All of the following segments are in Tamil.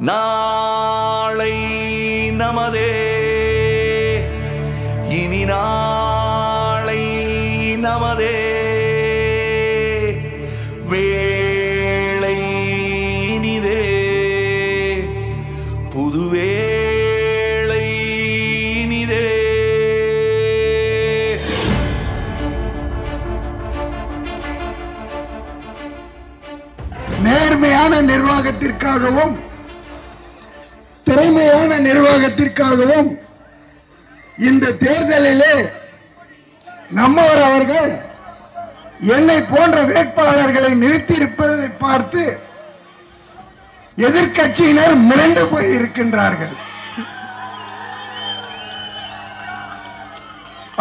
நாளை நமதே. இனி நாளை நமதே. வேளை இனிதே. புதுவேளை இனிதே. நேர்மையான நிர்வாகத்திற்காகவும் திறமையான நிர்வாகத்திற்காகவும் இந்த தேர்தலிலே நம்மவர் அவர்கள் என்னை போன்ற வேட்பாளர்களை நிறுத்தியிருப்பதை பார்த்து எதிர்கட்சியினர் மிரண்டு போய் இருக்கின்றார்கள்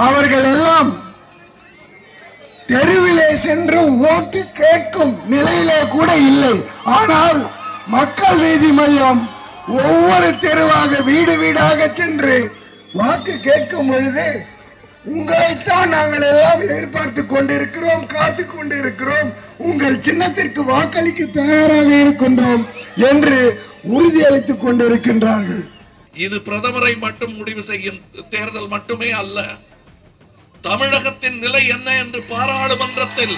அவர்கள் எல்லாம் தெருவிலே சென்று ஓட்டு கேட்கும் நிலையிலே கூட இல்லை. ஆனால் மக்கள் நீதி மையம் ஒவ்வொரு தெருவாக வீடு வீடாக சென்று வாக்கு கேட்கும் பொழுது உங்களைத்தான் நாங்கள் எல்லாம் எதிர்பார்த்து கொண்டிருக்கிறோம் காத்து கொண்டிருக்கிறோம். உங்கள் சின்னத்திற்கு வாக்களிக்க தயாராக இருக்கின்றோம் என்று உறுதியளித்துக் கொண்டிருக்கின்றார்கள். இது பிரதமரை மட்டும் முடிவு செய்யும் தேர்தல் மட்டுமே அல்ல. தமிழகத்தின் நிலை என்ன என்று பாராளுமன்றத்தில்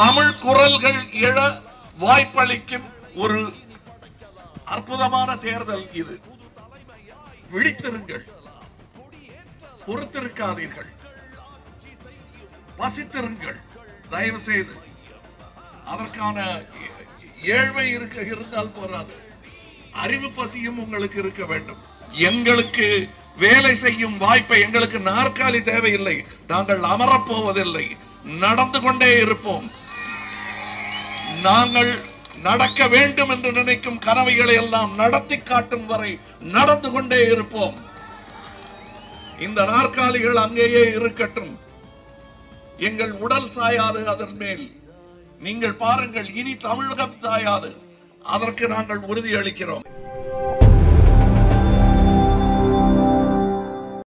தமிழ் குரல்கள் எழ வாய்ப்பளிக்கும் ஒரு அற்புதமான தேர்தல் இது. விழித்திருங்கள். பொறுத்திருக்காதீர்கள். பசித்திருங்கள். தயவு செய்து அதற்கான ஏழ்மை இருக்க இருந்தால் போராது அறிவு பசியும் உங்களுக்கு இருக்க வேண்டும். எங்களுக்கு வேலை செய்யும் வாய்ப்பை எங்களுக்கு நாற்காலி தேவையில்லை. நாங்கள் அமரப் போவதில்லை. நடந்து கொண்டே இருப்போம். நாங்கள் நடக்க வேண்டும் என்று நினைக்கும் கனவைகளை எல்லாம் நடத்தி காட்டும் வரை நடந்து கொண்டே இருப்போம். இந்த நாற்காலிகள் அங்கேயே இருக்கட்டும். எங்கள் உடல் சாயாது அதன் மேல். நீங்கள் பாருங்கள் இனி தமிழகம் சாயாது. அதற்கு நாங்கள் உறுதி அளிக்கிறோம்